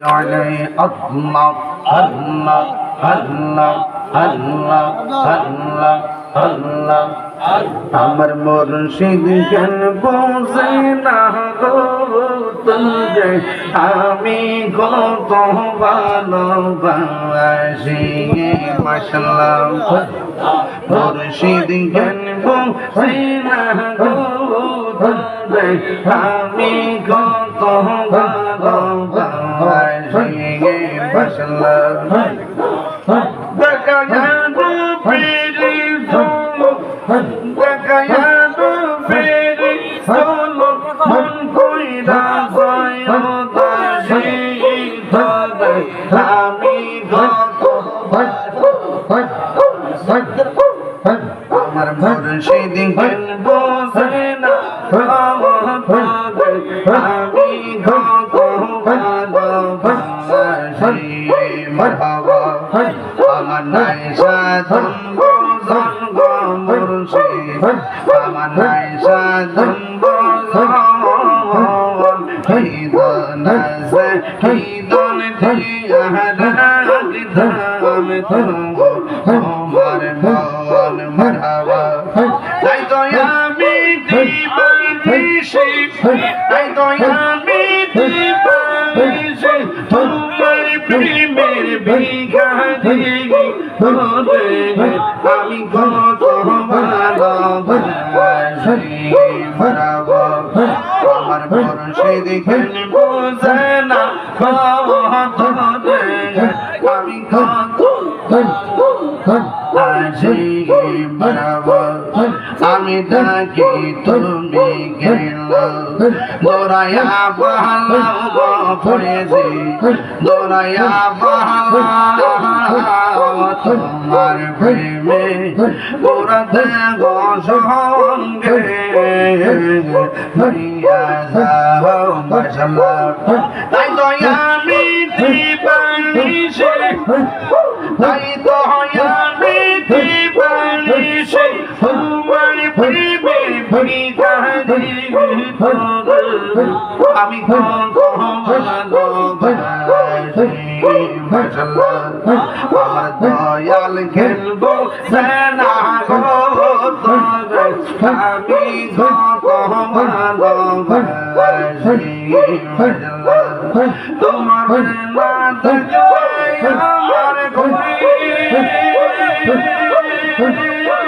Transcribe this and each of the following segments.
عليه الله الله الله الله الله الله আমার মুর্শিদ জ্ঞান বোঝে না গো তুঝে আমি কত ভালোবাসি মাসাল্লাহ মুর্শিদ জ্ঞান বোঝে না গো তুঝে আমি কত ভালোবাসি মাসাল্লাহ দেখা জানো পেরে দেখা জানো পেরে চলো মন কইরা যায় দাসি ধরে আমি গত আমার মুর্শিদ জ্ঞান আমার নাই সাধন বোঝন হৃদন হৃদন ধাম তুমো আমার মন মারহাবা তাই তো আমি দিবানিশি তাই তো আমি দিবানিশি তোমার প্রেমের ধরে আমি কত ভালোবাসি মারহাবা আমার মুর্শিদ কেন বোঝে না আমি তাকে ডাকি তুমি গেল দৌড়াইয়া বহালাম গো ফয়েজি দৌড়াইয়া বহালাম তোমার প্রেমে পুরাতে গো সঙ্গে হইয়া যাও মাশাল্লাহ তাই তো আমি দিবানিশে তাই তো আমি বিঘানে আমি দয়াল খেলব সেনা আমি তোমার আমার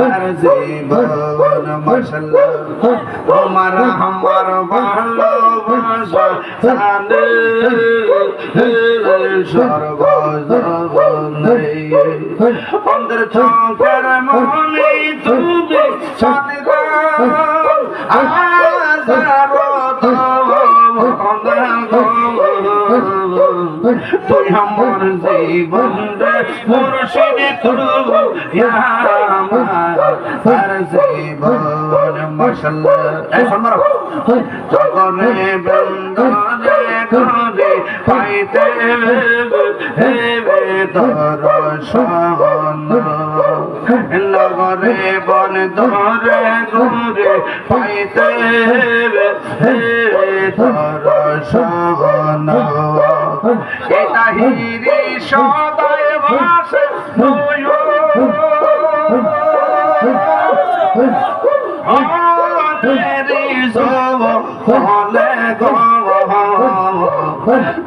আমার জীবন, মাশাল্লাহ। তোমার আমার ভালোবাসা জানে সর্বজনে অন্তর চোখের মনে তুমি সাদগা তুই আমার জীবন রে মুর্শিদ তুরু আমার জীবন সম্মার জগনে বন্দনে করে পাইতে হেবে দর্শন লগরে বন ধরে ঘুরে পাইতে হেবে দর্শন এটা হিরি সদায়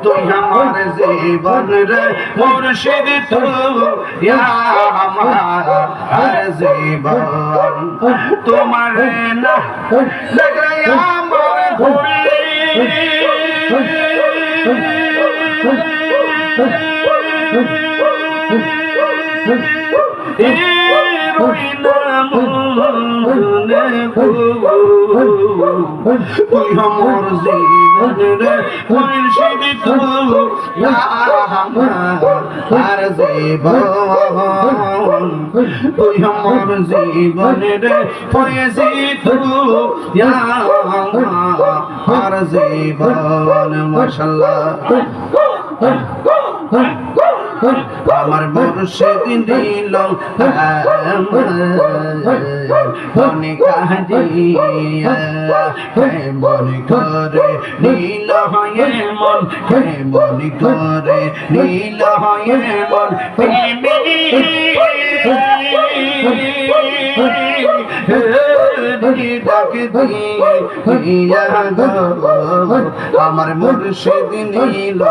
তুই আমার জীবন রে মুর্শিদ তু আমার জীবন তোমার না লাগলে আমার ঘুরি তুই আমার জীবন রে মুর্শিদ তু আর জীবন তুই আমার জীবন রে পয়েছি তু আর জীবন মাশাল্লাহ আমার মুর্শিদ নীল মনে কাজিয়া মনে। করে নীল হয়ে মন। মনে করে নীল হয়ে মন। ডাকে দিয়া আমার মুর্শিদ নীল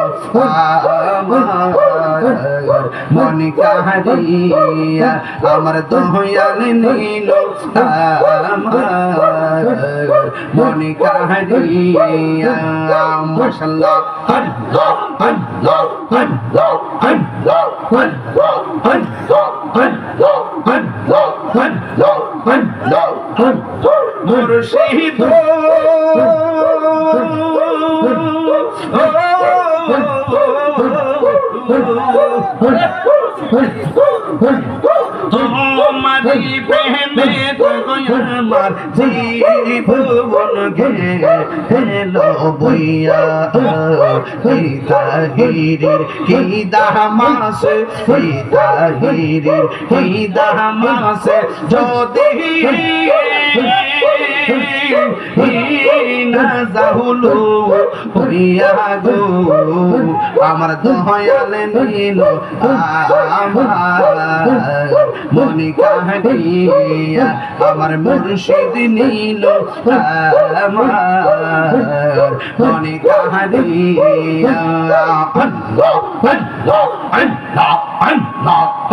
মনে কাহারিয়া আমার দয়াল নীল মনে কাহারিয়া মশাল্লাহ। আল্লাহ আল্লাহ আল্লাহ আল্লাহ আল্লাহ আল্লাহ আল্লাহ আল্লাহ আল্লাহ আল্লাহ মুর্শিদ Oh, তোমারি প্রেমে আমার জীবন গেল বইয়া হিরির কি দামাস হিরির কি দামাস যদি না যাহুলু হইয়া গো আমার দয়াল আমার মনি কাহিয়া আমার মুর্শিদ নীল আমার মনি কাহিয়া আল্লাহ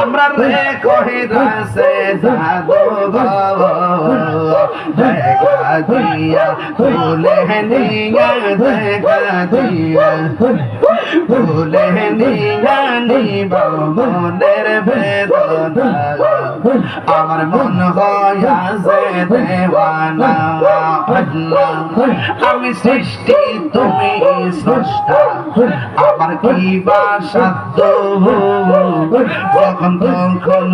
আমরা রে কহিরাসে জাদু গো। দেখা দিয়া ভুলে নিয়া দেখা দিয়া। ভুলে নিয়া নিব মনের বেদনা। আমার মন দেওয়ানা আমি সৃষ্টি, তুমি স্রষ্টা। আমার কি বা সাধ্য? যখন তখন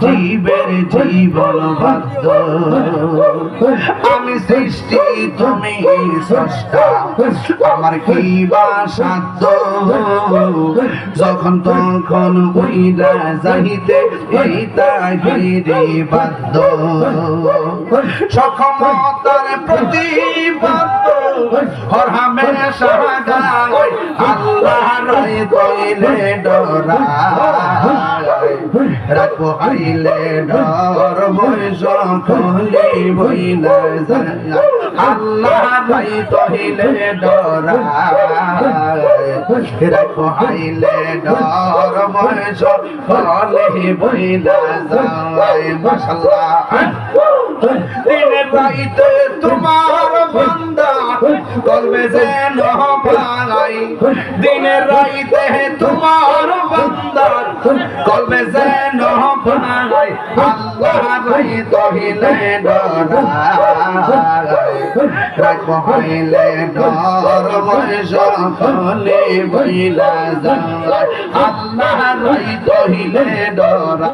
জীবের জীবন বাধ্য। আমি সৃষ্টি, তুমি স্রষ্টা। আমার কি বা সাধ্য? যখন তখন উইরা যাইতে হইতে হিতাগিরি বাধ্য। সক্ষমতার প্রতি বাধ্য হর হামেশা গায় হাইলে ডরা রাখব হাইলে ডর বৈষ ফুলি বইলে আল্লাহ ভাই তহিলে ডরা রাখব হাইলে ডর বৈষ ফলে বইলে যাই মশাল্লাহ দিনে পাইতে তোমার বন্দা কলবে যেন পাই দিনে রাইতে তোমার বান্দা কলবে যেন পাই আল্লাহ রাই তহিলে ডরাই হইলে ডর বয়স বইলা যায়। আল্লাহ রাই তহিলে ডরা